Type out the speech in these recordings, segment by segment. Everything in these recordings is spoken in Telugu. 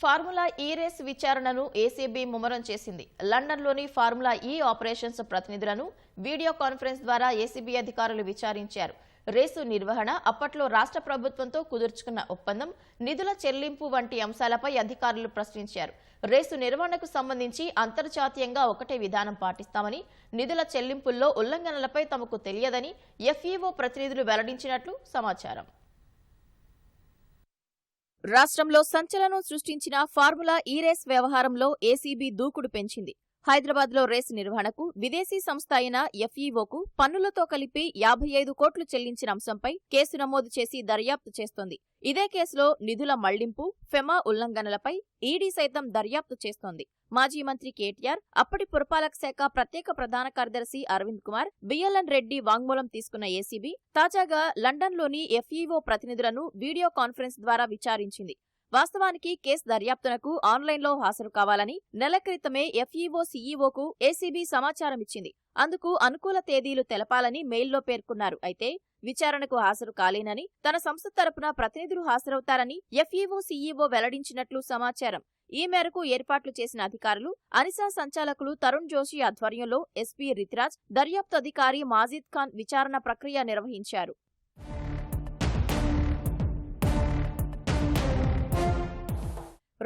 ఫార్ములా ఈ రేస్ విచారణను ఏసీబీ ముమ్మరం చేసింది. లండన్లోని ఫార్ములా ఈ ఆపరేషన్స్ ప్రతినిధులను వీడియో కాన్ఫరెన్స్ ద్వారా ఏసీబీ అధికారులు విచారించారు. రేసు నిర్వహణ అప్పట్లో రాష్ట్ర ప్రభుత్వంతో కుదుర్చుకున్న ఒప్పందం నిధుల చెల్లింపు వంటి అంశాలపై అధికారులు ప్రశ్నించారు. రేసు నిర్వహణకు సంబంధించి అంతర్జాతీయంగా ఒకటే విధానం పాటిస్తామని నిధుల చెల్లింపుల్లో ఉల్లంఘనలపై తమకు తెలియదని ఎఫ్ఈఓ ప్రతినిధులు వెల్లడించినట్లు సమాచారం. రాష్ట్రంలో సంచలనం సృష్టించిన ఫార్ములా ఈ రేస్ వ్యవహారంలో ఏసీబీ దూకుడు పెంచింది. హైదరాబాద్లో రేసు నిర్వహణకు విదేశీ సంస్థ అయిన ఎఫ్ఈఓకు పన్నులతో కలిపి యాభై ఐదు కోట్లు చెల్లించిన అంశంపై కేసు నమోదు చేసి దర్యాప్తు చేస్తోంది. ఇదే కేసులో నిధుల మళ్ళింపు ఫెమా ఉల్లంఘనలపై ఈడీ సైతం దర్యాప్తు చేస్తోంది. మాజీ మంత్రి కేటీఆర్ అప్పటి పురపాలక శాఖ ప్రత్యేక ప్రధాన కార్యదర్శి అరవింద్ కుమార్ బిఎల్ఎన్ రెడ్డి వాంగ్మూలం తీసుకున్న ఏసీబీ తాజాగా లండన్లోని ఎఫ్ఈఓ ప్రతినిధులను వీడియో కాన్ఫరెన్స్ ద్వారా విచారించింది. వాస్తవానికి కేసు దర్యాప్తునకు ఆన్లైన్లో హాజరు కావాలని నెల క్రితమే ఎఫ్ఈఓ సీఈఓకు ఏసీబీ సమాచారం ఇచ్చింది. అందుకు అనుకూల తేదీలు తెలపాలని మెయిల్లో పేర్కొన్నారు. అయితే విచారణకు హాజరు కాలేనని తన సంస్థ తరపున ప్రతినిధులు హాజరవుతారని ఎఫ్ఈఓ సీఈఓ వెల్లడించినట్లు సమాచారం. ఈ మేరకు ఏర్పాట్లు చేసిన అధికారులు అనిసా సంచాలకులు తరుణ్ జోషి ఆధ్వర్యంలో ఎస్పీ రితిరాజ్ దర్యాప్తు అధికారి మాజిద్ ఖాన్ విచారణ ప్రక్రియ నిర్వహించారు.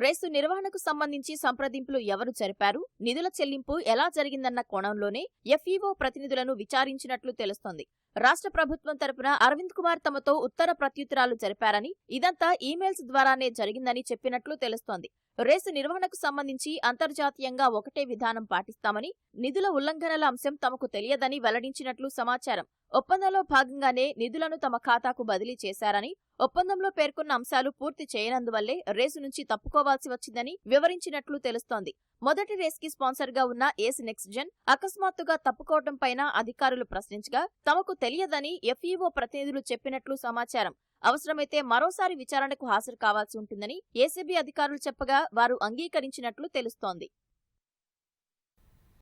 రేసు నిర్వహణకు సంబంధించి సంప్రదింపులు ఎవరు జరిపారు? నిధుల చెల్లింపు ఎలా జరిగిందన్న కోణంలోనే ఎఫ్ఈఓ ప్రతినిధులను విచారించినట్లు తెలుస్తోంది. రాష్ట్ర ప్రభుత్వం తరపున అరవింద్ కుమార్ తమతో ఉత్తర ప్రత్యుత్తరాలు జరిపారని ఇదంతా ఈమెయిల్స్ ద్వారానే జరిగిందని చెప్పినట్లు తెలుస్తోంది. రేసు నిర్వహణకు సంబంధించి అంతర్జాతీయంగా ఒకటే విధానం పాటిస్తామని నిధుల ఉల్లంఘనల అంశం తమకు తెలియదని వెల్లడించినట్లు సమాచారం. ఒప్పందంలో భాగంగానే నిధులను తమ ఖాతాకు బదిలీ చేశారని ఒప్పందంలో పేర్కొన్న అంశాలు పూర్తి చేయనందువల్లే రేసు నుంచి తప్పుకోవాల్సి వచ్చిందని వివరించినట్లు తెలుస్తోంది. మొదటి రేస్కి స్పాన్సర్గా ఉన్న ఏస్ నెక్స్ట్ జన్ అకస్మాత్తుగా తప్పుకోవటం పైన అధికారులు ప్రశ్నించగా తమకు తెలియదని ఎఫ్ఈఓ ప్రతినిధులు చెప్పినట్లు సమాచారం. అవసరమైతే మరోసారి విచారణకు హాజరు కావాల్సి ఉంటుందని ఏసీబీ అధికారులు చెప్పగా వారు అంగీకరించినట్లు తెలుస్తోంది.